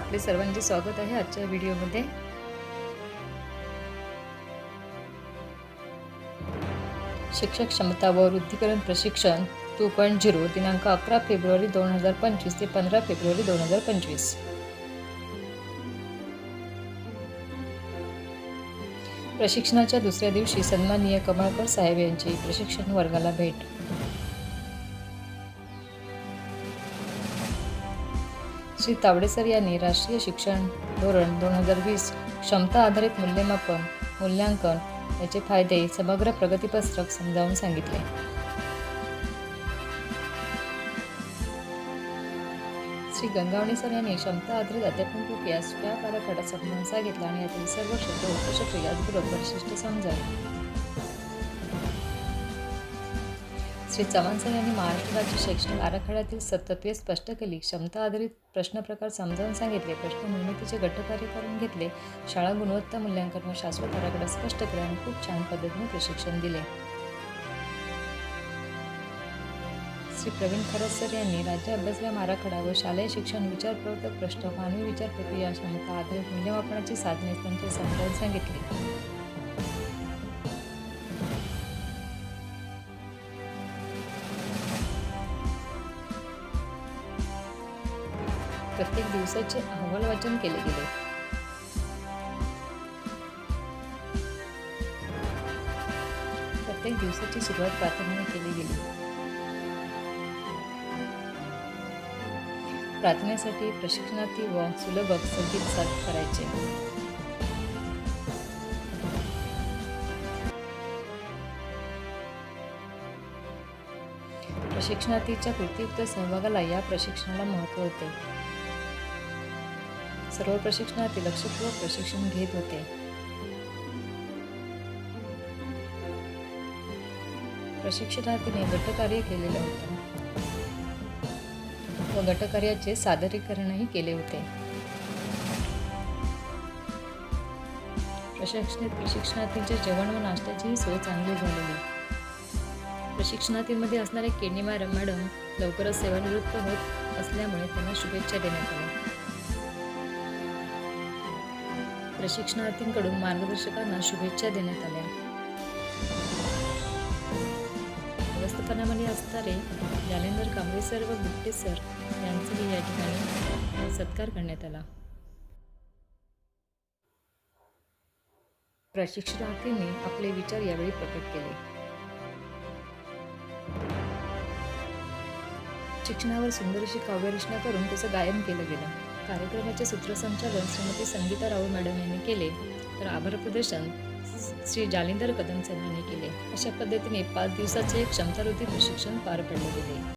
आपले स्वागत आहे आजच्या व्हिडिओमध्ये. शिक्षक क्षमता व वृद्धीकरण प्रशिक्षण टू पॉईंट झिरो दिनांक अकरा फेब्रुवारी दोन हजार पंचवीस ते पंधरा फेब्रुवारी दोन हजार पंचवीस. प्रशिक्षणाच्या दुसऱ्या दिवशी सन्माननीय कमळकर साहेब यांची प्रशिक्षण वर्गाला भेट. श्री तावडेसर यांनी राष्ट्रीय शिक्षण धोरण दोन हजार वीस क्षमता आधारित मूल्यमापन मूल्यांकन याचे फायदे समग्र प्रगतीपत्रक समजावून सांगितले. श्री गंगावणे सर यांनी क्षमता आधारित अध्यापन प्रक्रिया या कालखडात समजावून सांगितला आणि यातील सर्व शब्द उपशब्द याचबरोबर शिष्ट समजावले श्री चव्हाण सर यांनी महाराष्ट्र राज्य शैक्षणिक आराखड्यातील तत्त्वे स्पष्ट केली. क्षमता आधारित प्रश्न प्रकार समजावून सांगितले. प्रश्न निर्मितीचे गटकार्य करून घेतले. शाळा गुणवत्ता मूल्यांकन व शाश्वत आराखडा स्पष्ट केला आणि खूप छान पद्धतीने प्रशिक्षण दिले. श्री प्रवीण खरस सर यांनी राज्य अभ्यासक्रम आराखडा व शालेय शिक्षण विचारप्रवर्तक प्रश्न मानवी विचार प्रक्रिया क्षमता आधारित मूल्यमापनाची साधने त्यांचे समजावून सांगितले. प्रत्येक दिवसाचे अहवाल वाचन केले गेले. प्रत्येक दिवसाची सुरुवात प्रार्थनेने केली गेली. प्रार्थनेसाठी प्रशिक्षणार्थी व सुलभक संगीत साथ करायचे. प्रशिक्षणार्थीच्या कृतीयुक्त सहभागाला या प्रशिक्षणाला महत्त्व होते. सर्व प्रशिक्षणार्थी लक्षपूर्वक प्रशिक्षण घेत होते. प्रशिक्षणार्थीने गटकार्य केलेलं होतं. व गटकार्याचे सादरीकरणही केले होते. प्रशिक्षणित प्रशिक्षणार्थींच्या जेवण व नाश्त्याचीही सोय चांगली झालेली. प्रशिक्षणार्थींमध्ये असणारे केनी मॅडम मॅडम लवकरच सेवानिवृत्त होत असल्यामुळे त्यांना शुभेच्छा देण्यात आल्या. प्रशिक्षणार्थींकडून मार्गदर्शकांना शुभेच्छा देण्यात आल्या. व्यवस्थापनामध्ये असणारे जालेंदर कांबळे सर व गुप्ते सर यांचाही या ठिकाणी सत्कार करण्यात आला. प्रशिक्षणार्थींनी आपले विचार यावेळी प्रकट केले. शिक्षणावर सुंदर अशी काव्यरचना करून त्याचं गायन केलं गेलं. कार्यक्रमाचे सूत्रसंचालन श्रीमती संगीता राऊ मॅडम यांनी केले. तर आभार प्रदर्शन श्री जालिंदर कदम सर केले. अशा पद्धतीने पाच दिवसाचे क्षमतावृत्ती प्रशिक्षण पार पडले गेले.